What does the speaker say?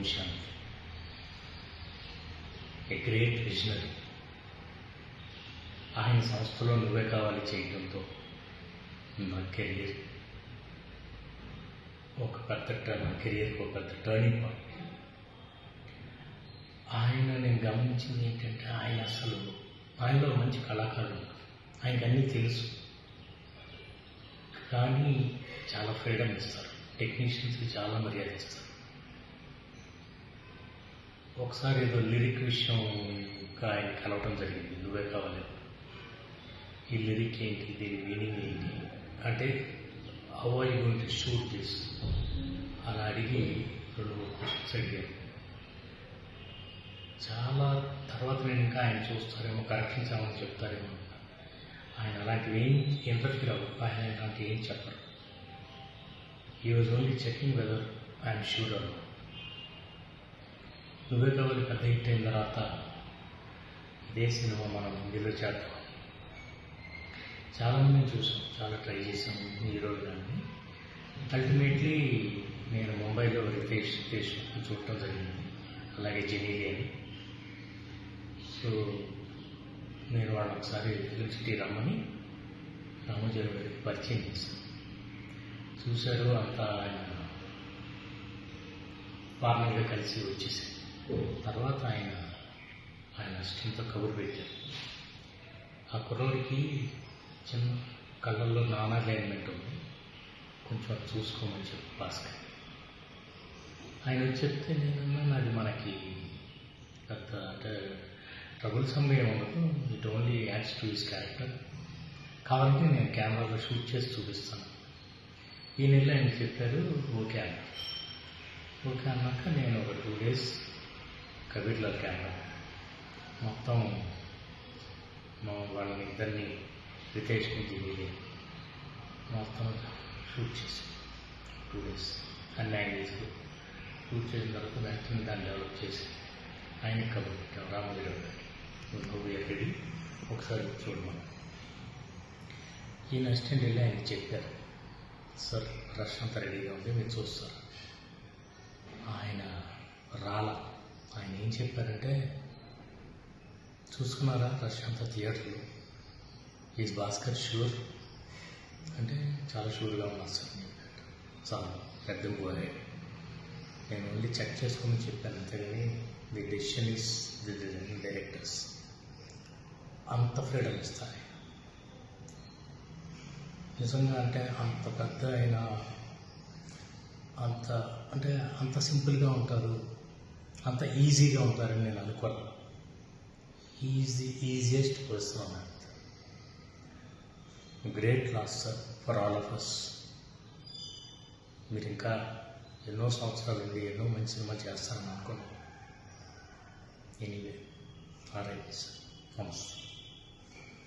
Ocean a great visionary ఆయన సంస్థలో నువ్వే కావాలి చేయడంతో నా కెరియర్ ఒక పెద్ద నా కెరియర్కి ఒక పెద్ద టర్నింగ్ పాయింట్ ఆయన నేను గమనించింది ఏంటంటే ఆయన అసలు ఆయనలో మంచి కళాకారుడు ఆయనకు అన్నీ తెలుసు. కానీ చాలా ఫ్రీడమ్ ఇస్తారు. టెక్నీషియన్స్కి చాలా మర్యాద ఇస్తారు. ఒకసారి ఏదో లిరిక్ విషయం ఆయన కలవటం జరిగింది. నువ్వే కావాలి. ఈ లిరిక్ ఏంటి? దీని మీనింగ్ ఏంటి? అంటే how I going to shoot this అలా అడిగి రెండు మూడు క్వశ్చన్స్ అడిగాను చాలా తర్వాత నేను ఇంకా ఆయన చూస్తారేమో కరెక్షన్స్ ఏమో చెప్తారేమో ఆయన అలాంటివి ఏం ఇంటర్ఫీర్ అవ్వదు ఆయన అలాంటివి ఏం చెప్పరు. He was only checking whether I'm sure అవ్వదు నువ్వే కావాలి కథ హిట్ అయిన తర్వాత ఇదే సినిమా మనం హిందీలో చేద్దాం చాలామంది చూసాం చాలా ట్రై చేసాం హీరోలు కానీ అల్టిమేట్లీ నేను ముంబైలో రితేష్ రితేష్ చూడటం జరిగింది. అలాగే జెనీలి అని సో నేను వాళ్ళు ఒకసారి ఫిలిం సిటీ రమ్మని రామోజీరావు గారికి పరిచయం చేశాను. చూశారు అంతా ఆయన ఫార్మల్గా కలిసి వచ్చేసాను తర్వాత ఆయన ఆయన అసిస్టెంట్తో కబురు పెట్టారు. ఆ కుర్రోడికి చిన్న కళ్ళల్లో నానా లైన్మెంట్ ఉంది. కొంచెం అది చూసుకోమని చెప్పి భాస్కర్. ఆయన చెప్తే నేనన్నా అది మనకి పెద్ద అంటే ట్రబుల్ సమయం ఉండదు. It only adds to his character కావాలంటే నేను కెమెరాలో షూట్ చేసి చూపిస్తాను. ఈ నెల ఆయన చెప్పారు ఓకే అన్న ఓకే అన్నాక నేను ఒక టూ డేస్ కబీర్లో కెమెరా మొత్తం మా వాళ్ళని ఇద్దరిని రితేష్ని దిగి మొత్తం షూట్ చేసి. టూ డేస్ అన్ని యాంగిల్స్లో షూట్ చేసిన తర్వాత వెంటనే దాన్ని డెవలప్ చేసి ఆయన కబుర్ పెట్టాం. రామోజీరావు ఇంకో ఎక్కడి ఒకసారి చూడమని. ఈయన అసిస్టెంట్ వెళ్ళి ఆయన చెప్పారు. సార్ రష్ అంతా రెడీగా ఉంది మీరు చూస్తారు. ఆయన రాల. ఆయన ఏం చెప్పారంటే చూసుకున్నారా ప్రశాంత అంతా థియేటర్లో? Is Bhaskar sure? అంటే చాలా షూర్గా ఉన్నారు సార్. చాలా పెద్ద పోయే నేను ఓన్లీ చెక్ చేసుకుని చెప్పాను అంతేగాని the decision is the directors. అంత ఫ్రీడమ్ ఇస్తాయి నిజంగా అంటే అంత పెద్ద అయిన అంత అంటే అంత సింపుల్గా ఉంటారు. అంత ఈజీగా ఉంటారని నేను అనుకోను. ఈజీ ఈజియెస్ట్ పర్సన్ అన్నట్టు great loss sir for all of us మీరు ఇంకా ఎన్నో సంవత్సరాలు ఉండి ఎన్నో మంచి సినిమా చేస్తారని అనుకున్నాను ఎనీవే ఆర్ఐ సార్. నమస్తే.